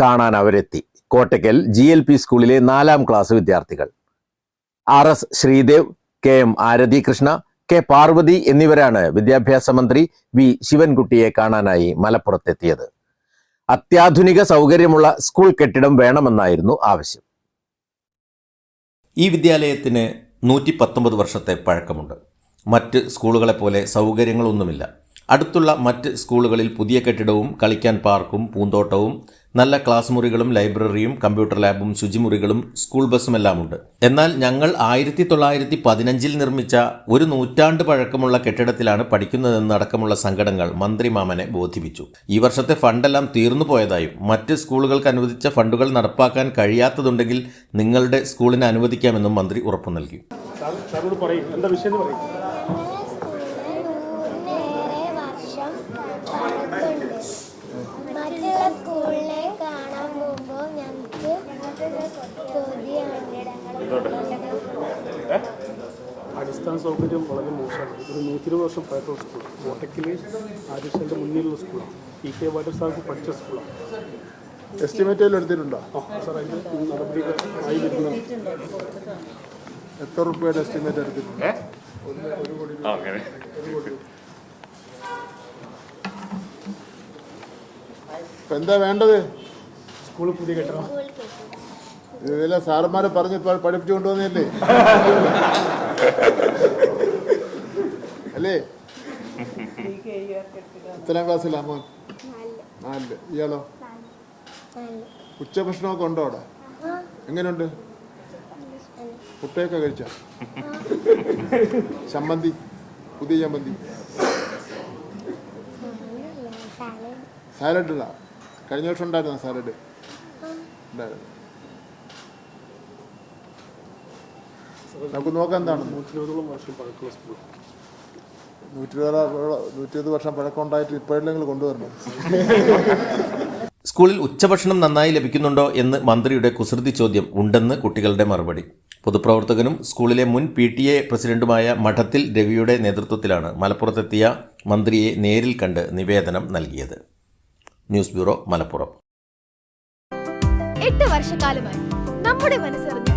കാണാൻ അവരെത്തി. Kottakkal G L P സ്കൂളിലെ നാലാം ക്ലാസ് വിദ്യാർത്ഥികൾ. R S Sreedev K M Arathi Krishna K Parvathy എന്നിവരാണ് വിദ്യാഭ്യാസ മന്ത്രി വി ശിവൻകുട്ടിയെ കാണാനായി മലപ്പുറത്തെത്തിയത്. അത്യാധുനിക സൗകര്യമുള്ള സ്കൂൾ കെട്ടിടം വേണമെന്നായിരുന്നു ആവശ്യം. ഈ വിദ്യാലയത്തിന് നൂറ്റി പത്തൊമ്പത് വർഷത്തെ പഴക്കമുണ്ട്. മറ്റ് സ്കൂളുകളെ പോലെ സൗകര്യങ്ങളൊന്നുമില്ല. അടുത്തുള്ള മറ്റ് സ്കൂളുകളിൽ പുതിയ കെട്ടിടവും കളിക്കാൻ പാർക്കും പൂന്തോട്ടവും നല്ല ക്ലാസ് മുറികളും ലൈബ്രറിയും കമ്പ്യൂട്ടർ ലാബും ശുചിമുറികളും സ്കൂൾ ബസ്സുമെല്ലാം ഉണ്ട് എന്നാൽ ഞങ്ങൾ ആയിരത്തി തൊള്ളായിരത്തി പതിനഞ്ചിൽ നിർമ്മിച്ച ഒരു നൂറ്റാണ്ട് പഴക്കമുള്ള കെട്ടിടത്തിലാണ് പഠിക്കുന്നതെന്ന് അടക്കമുള്ള സംഘടനകൾ മന്ത്രി മാമനെ ബോധിപ്പിച്ചു. ഈ വർഷത്തെ ഫണ്ടെല്ലാം തീർന്നു പോയതായും മറ്റ് സ്കൂളുകൾക്ക് അനുവദിച്ച ഫണ്ടുകൾ നടപ്പാക്കാൻ കഴിയാത്തതുണ്ടെങ്കിൽ നിങ്ങളുടെ സ്കൂളിന് അനുവദിക്കാമെന്നും മന്ത്രി ഉറപ്പു നൽകി സാറോട് പറയും എന്താ വിഷയം എന്ന് പറയും മൂന്നേറെ വർഷം പഴക്കമുണ്ട് മറ്റുള്ള സ്കൂളിലെ കാണാൻ പോകുമ്പോൾ ഞങ്ങൾക്ക് കൊതിയാണ് അടിസ്ഥാന സൗകര്യം വളരെ മോശമാണ്. ഒരു നൂറ്റി ഇരുപത് വർഷം പഴക്കമുള്ള സ്കൂൾ. കോട്ടക്കിൽ ആദിഷന്റെ മുന്നിലുള്ള സ്കൂളാണ്. പി കെ വാട്ടർ സാഹിബ് പഠിച്ച സ്കൂളാണ്. എസ്റ്റിമേറ്റ് എടുത്തിട്ടുണ്ടോ? ആ സാർ അതിന്റെ നടപടികൾ ആയി എത്ര റുപ്യയുടെ എസ്റ്റിമേറ്റ് എടുത്തിട്ടുണ്ട്? ഇപ്പൊ എന്താ വേണ്ടത്? സ്കൂൾ പുതിയ കെട്ടണം ഇതെല്ലാം സാറന്മാരെ പറഞ്ഞ് പഠിപ്പിച്ചു കൊണ്ടുവന്നല്ലേ അല്ലേ? എത്രാം ക്ലാസ്സിലാ മോൻ? നാല് ഇയാളോ? ഉച്ചഭക്ഷണമൊക്കെ ഉണ്ടോ അവിടെ? എങ്ങനെയുണ്ട് മുട്ടയൊക്കെ കഴിച്ച? ചമ്മന്തി? പുതിയ ചമ്മന്തി? സാലഡ് ഇടാ. കഴിഞ്ഞ വർഷം ഉണ്ടായിരുന്നോ സാലഡ്? ഉണ്ടായിരുന്നു. നമുക്ക് നോക്കാം എന്താണ്. നൂറ്റി ഇരുപതോളം വർഷം പഴക്കമുള്ള സ്കൂൾ. നൂറ്റി ഇരുപത് നൂറ്റി ഇരുപത് വർഷം പഴക്കം ഉണ്ടായിട്ട് ഇപ്പോഴെങ്കിലും കൊണ്ടുവരണം സ്കൂളിൽ ഉച്ചഭക്ഷണം നന്നായി ലഭിക്കുന്നുണ്ടോ എന്ന് മന്ത്രിയുടെ കുസൃതി ചോദ്യം ഉണ്ടെന്ന് കുട്ടികളുടെ മറുപടി. പൊതുപ്രവർത്തകനും സ്കൂളിലെ മുൻ പി ടി എ പ്രസിഡന്റുമായ മഠത്തിൽ രവിയുടെ നേതൃത്വത്തിലാണ് മലപ്പുറത്തെത്തിയ മന്ത്രിയെ നേരിൽ കണ്ട് നിവേദനം നൽകിയത്. News bureau Malappuram. എട്ട് വർഷക്കാലമായി നമ്മുടെ മനസ്സറിഞ്ഞ്